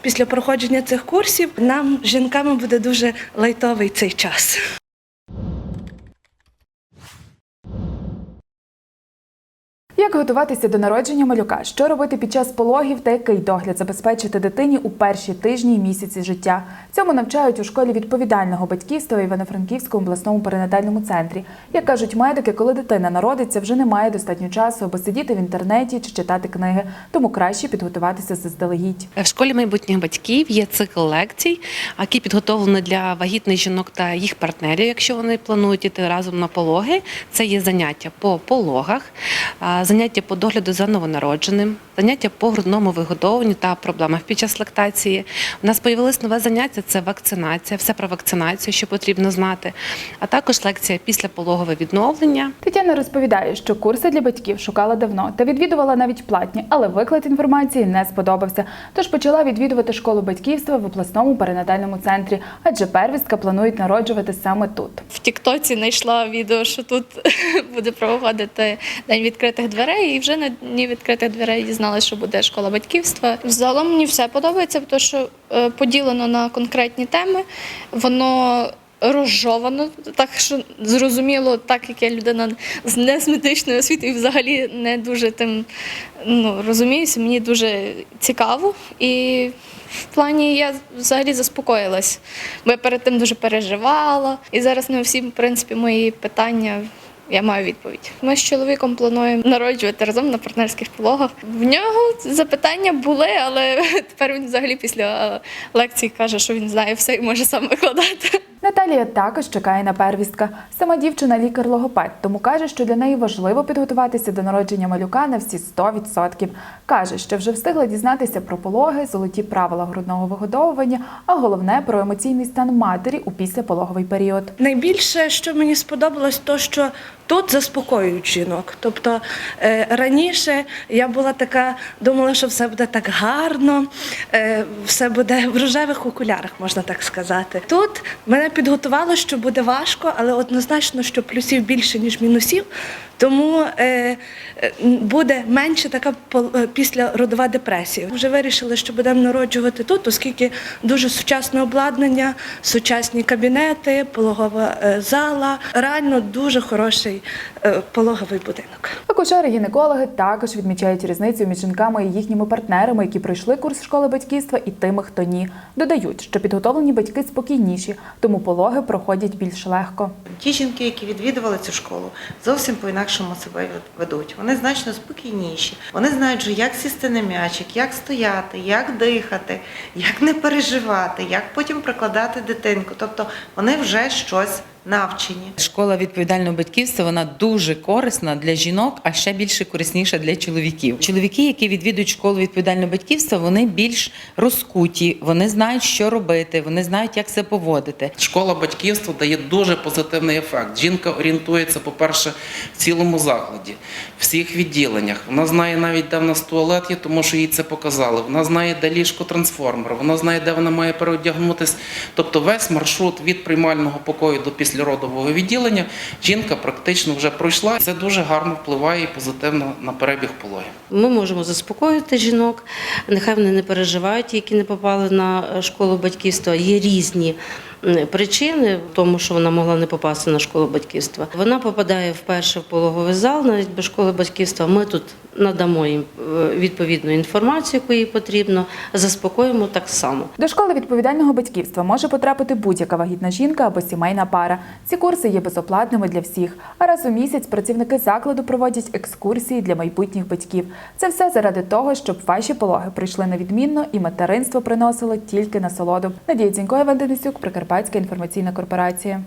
Після проходження цих курсів нам, жінками, буде дуже лайтовий цей час. Як готуватися до народження малюка? Що робити під час пологів та який догляд забезпечити дитині у перші тижні і місяці життя? Цьому навчають у школі відповідального батьківства Івано-Франківському обласному перинатальному центрі. Як кажуть медики, коли дитина народиться, вже немає достатньо часу, аби сидіти в інтернеті чи читати книги, тому краще підготуватися заздалегідь. В школі майбутніх батьків є цикл лекцій, який підготовлений для вагітних жінок та їх партнерів, якщо вони планують іти разом на пологи. Це є заняття по пологах, заняття по догляду за новонародженим, заняття по грудному вигодовуванню та проблемах під час лактації. У нас появилось нове заняття це вакцинація, все про вакцинацію, що потрібно знати, а також лекція після пологове відновлення. Тетяна розповідає, що курси для батьків шукала давно та відвідувала навіть платні, але виклад інформації не сподобався. Тож почала відвідувати школу батьківства в обласному перинатальному центрі, адже первістка планують народжувати саме тут. В Тіктоці знайшла відео, що тут буде проходити день відкритих дверей, і вже на дні відкритих дверей дізналася, що буде школа батьківства. Взагалом мені все подобається, тому що е, поділено на конкретні теми. Воно розжовано, так що зрозуміло, так як я людина з не з медичної освіти взагалі не дуже тим ну, розуміюся, мені дуже цікаво. І в плані я взагалі заспокоїлась, бо я перед тим дуже переживала. І зараз на всі, в принципі, мої питання. Я маю відповідь. Ми з чоловіком плануємо народжувати разом на партнерських пологах. В нього запитання були, але тепер він взагалі після е, лекції каже, що він знає все і може сам викладати. Наталія також чекає на первістка. Сама дівчина лікар-логопед, тому каже, що для неї важливо підготуватися до народження малюка на всі 100%. Каже, що вже встигла дізнатися про пологи, золоті правила грудного вигодовування, а головне про емоційний стан матері у післяпологовий період. Найбільше, що мені сподобалось, то що тут заспокоюють жінок. Тобто е, раніше я була така, думала, що все буде так гарно, е, все буде в рожевих окулярах, можна так сказати. Тут мене підготувало, що буде важко, але однозначно, що плюсів більше, ніж мінусів. Тому е, буде менше така е, післяродова депресія. Вже вирішили, що будемо народжувати тут, оскільки дуже сучасне обладнання, сучасні кабінети, пологова зала. Реально дуже хороший е, пологовий будинок. Акушери-гінекологи також відмічають різницю між жінками і їхніми партнерами, які пройшли курс школи батьківства, і тими, хто ні. Додають, що підготовлені батьки спокійніші, тому пологи проходять більш легко. Ті жінки, які відвідували цю школу, зовсім по-інакшому себе ведуть. Вони значно спокійніші. Вони знають, вже, як сісти на м'ячик, як стояти, як дихати, як не переживати, як потім прикладати дитинку. Тобто вони вже щось навчені. Школа відповідального батьківства вона дуже корисна для жінок, а ще більше корисніша для чоловіків. Чоловіки, які відвідують школу відповідального батьківства, вони більш розкуті, вони знають, що робити, вони знають, як себе поводити. Школа батьківства дає дуже позитивний ефект. Жінка орієнтується, по-перше, в цілому закладі, в всіх відділеннях. Вона знає навіть, де в нас туалет є, тому що їй це показали. Вона знає, де ліжко трансформер, вона знає, де вона має переодягнутись. Тобто весь маршрут від приймального покою до післяродового відділення жінка практично вже пройшла. Це дуже гарно впливає і позитивно на перебіг пологів. Ми можемо заспокоїти жінок, нехай вони не переживають, які не попали на школу батьківства. Є різні причини в тому, що вона могла не попасти на школу батьківства. Вона попадає вперше в пологовий зал, навіть без школи батьківства. Ми тут надамо їм е, відповідну інформацію, яку їй потрібно, заспокоїмо так само. До школи відповідального батьківства може потрапити будь-яка вагітна жінка або сімейна пара. Ці курси є безоплатними для всіх. А раз у місяць працівники закладу проводять екскурсії для майбутніх батьків. Це все заради того, щоб ваші пологи прийшли на відмінно і материнство приносило тільки насолоду. Надія Цінько, Іван Денисюк, Прикарпатська інформаційна корпорація.